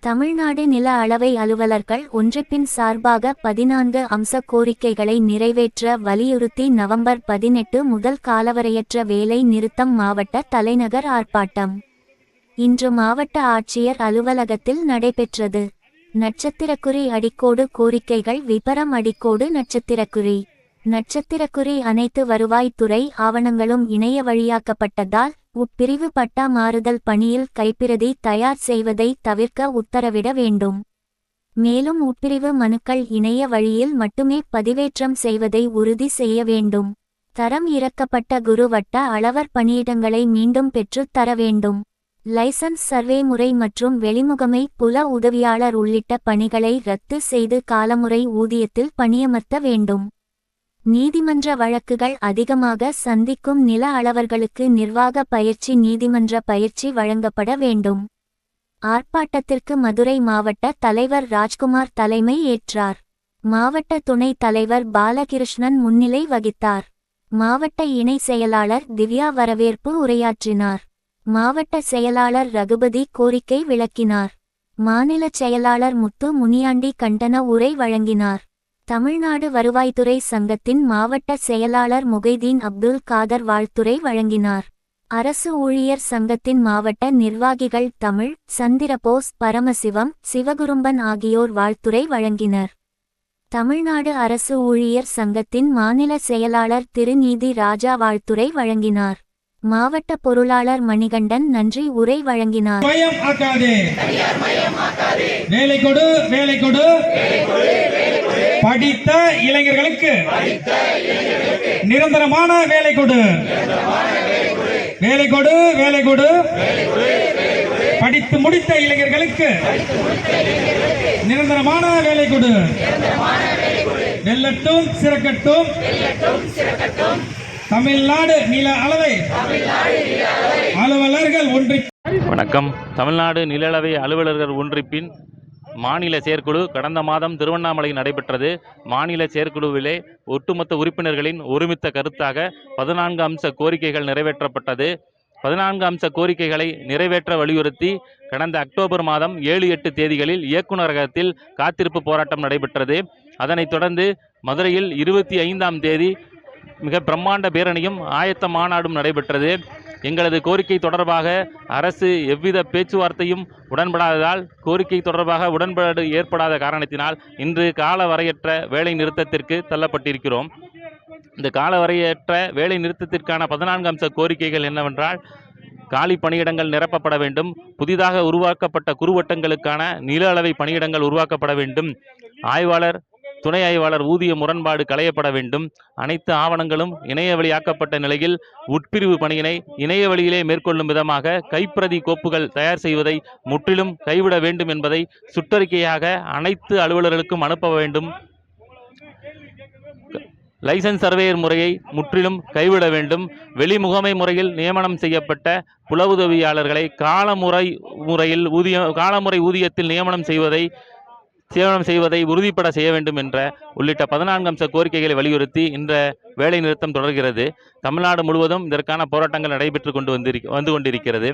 தமிழ்நாடு நில அளவை அலுவலர்கள் ஒன்றிப்பின் சார்பாக பதினான்கு அம்ச கோரிக்கைகளை நிறைவேற்ற வலியுறுத்தி நவம்பர் பதினெட்டு முதல் காலவரையற்ற வேலை நிறுத்தம் மாவட்ட தலைநகர் ஆர்ப்பாட்டம். இன்று மாவட்ட ஆட்சியர் அலுவலகத்தில் நடைபெற்றது. நட்சத்திரக்குறி அடிக்கோடு கோரிக்கைகள் விபரம் அடிக்கோடு நட்சத்திரக்குறி. நட்சத்திரக்குறி அனைத்து வருவாய்த்துறை ஆவணங்களும் இணைய வழியாக்கப்பட்டதால் உட்பிரிவு பட்டா மாறுதல் பணியில் கைப்பிரதி தயார் செய்வதை தவிர்க்க உத்தரவிட வேண்டும். மேலும் உட்பிரிவு மனுக்கள் இணைய வழியில் மட்டுமே பதிவேற்றம் செய்வதை உறுதி செய்ய வேண்டும். தரம் இறக்கப்பட்ட குருவட்ட அளவர் பணியிடங்களை மீண்டும் பெற்றுத் தர வேண்டும். லைசன்ஸ் சர்வே முறை மற்றும் வெளிமுகமை புல உதவியாளர் உள்ளிட்ட பணிகளை ரத்து செய்து காலமுறை ஊதியத்தில் பணியமர்த்த வேண்டும். நீதிமன்ற வழக்குகள் அதிகமாக சந்திக்கும் நில அளவர்களுக்கு நிர்வாக பயிற்சி நீதிமன்ற பயிற்சி வழங்கப்பட வேண்டும். ஆர்ப்பாட்டத்திற்கு மதுரை மாவட்ட தலைவர் ராஜ்குமார் தலைமை ஏற்றார். மாவட்ட துணைத் தலைவர் பாலகிருஷ்ணன் முன்னிலை வகித்தார். மாவட்ட இணை செயலாளர் திவ்யா வரவேற்பு உரையாற்றினார். மாவட்ட செயலாளர் ரகுபதி கோரிக்கை விளக்கினார். மாநில செயலாளர் முத்து முனியாண்டி கண்டன உரை வழங்கினார். தமிழ்நாடு வருவாய்த்துறை சங்கத்தின் மாவட்ட செயலாளர் முகைதீன் அப்துல் காதர் வாழ்த்துரை வழங்கினார். அரசு ஊழியர் சங்கத்தின் மாவட்ட நிர்வாகிகள் தமிழ் சந்திரபோஸ் பரமசிவம் சிவகுரும்பன் ஆகியோர் வாழ்த்துரை வழங்கினர். தமிழ்நாடு அரசு ஊழியர் சங்கத்தின் மாநில செயலாளர் திருநீதி ராஜா வாழ்த்துரை வழங்கினார். மாவட்ட பொருளாளர் மணிகண்டன் நன்றி உரை வழங்கினார். வேலை கொடு வேலை கொடு. படித்த இளைஞர்களுக்கு நிரந்தரமான வேலை கொடு. வேலை கொடு வேலை கொடு. படித்து முடித்த இளைஞர்களுக்கு நிரந்தரமான வேலை கொடு. வெல்லட்டும் சிறக்கட்டும். தமிழ்நாடு நில அளவை அலுவலர்கள் ஒன்றி வணக்கம். தமிழ்நாடு நிலளவை அலுவலர்கள் ஒன்றிப்பின் மாநில செயற்குழு கடந்த மாதம் திருவண்ணாமலையில் நடைபெற்றது. மாநில செயற்குழுவிலே ஒட்டுமொத்த உறுப்பினர்களின் ஒருமித்த கருத்தாக பதினான்கு அம்ச கோரிக்கைகள் நிறைவேற்றப்பட்டது. பதினான்கு அம்ச கோரிக்கைகளை நிறைவேற்ற வலியுறுத்தி கடந்த அக்டோபர் மாதம் ஏழு எட்டு தேதிகளில் இயக்குநரகத்தில் காத்திருப்பு போராட்டம் நடைபெற்றது. அதனைத் தொடர்ந்து மதுரையில் இருபத்தி ஐந்தாம் தேதி மிக பிரம்மாண்ட பேரணியும் ஆயத்த மாநாடும் நடைபெற்றது. எங்களது கோரிக்கை தொடர்பாக அரசு எவ்வித பேச்சுவார்த்தையும் உடன்படாததால் கோரிக்கை தொடர்பாக உடன்பாடு ஏற்படாத காரணத்தினால் இன்று கால வரையற்ற வேலை நிறுத்தத்திற்கு தள்ளப்பட்டிருக்கிறோம். இந்த கால வரையற்ற வேலை நிறுத்தத்திற்கான பதினான்கு அம்ச கோரிக்கைகள் என்னவென்றால் காலி பணியிடங்கள் நிரப்பப்பட வேண்டும் புதிதாக உருவாக்கப்பட்ட குறுவட்டங்களுக்கான நில அளவை பணியிடங்கள் உருவாக்கப்பட வேண்டும். ஆய்வாளர் துணை ஆய்வாளர் ஊதிய முரண்பாடு களையப்பட வேண்டும். அனைத்து ஆவணங்களும் இணைய வழியாக்கப்பட்ட நிலையில் உட்பிரிவு பணியினை இணைய வழியிலே மேற்கொள்ளும் விதமாக கைப்பிரதி கோப்புகள் தயார் செய்வதை முற்றிலும் கைவிட வேண்டும் என்பதை சுற்றறிக்கையாக அனைத்து அலுவலர்களுக்கும் அனுப்ப வேண்டும். லைசன்ஸ் சர்வேயர் முறையை முற்றிலும் கைவிட வேண்டும். வெளிமுகமை முறையில் நியமனம் செய்யப்பட்ட புலவுதவியாளர்களை காலமுறை முறையில் ஊதிய காலமுறை ஊதியத்தில் நியமனம் செய்வதை சேவனம் செய்வதை உறுதிப்பட செய்ய வேண்டும் என்ற உள்ளிட்ட பதினான்கு அம்ச கோரிக்கைகளை வலியுறுத்தி இன்ற வேலை நிறுத்தம் தொடர்கிறது. தமிழ்நாடு முழுவதும் இதற்கான போராட்டங்கள் நடைபெற்று கொண்டு வந்திரு வந்து கொண்டிருக்கிறது.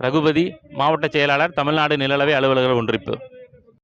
ரகுபதி மாவட்ட செயலாளர் தமிழ்நாடு நிலளவை அலுவலர்கள் ஒன்றிப்பு.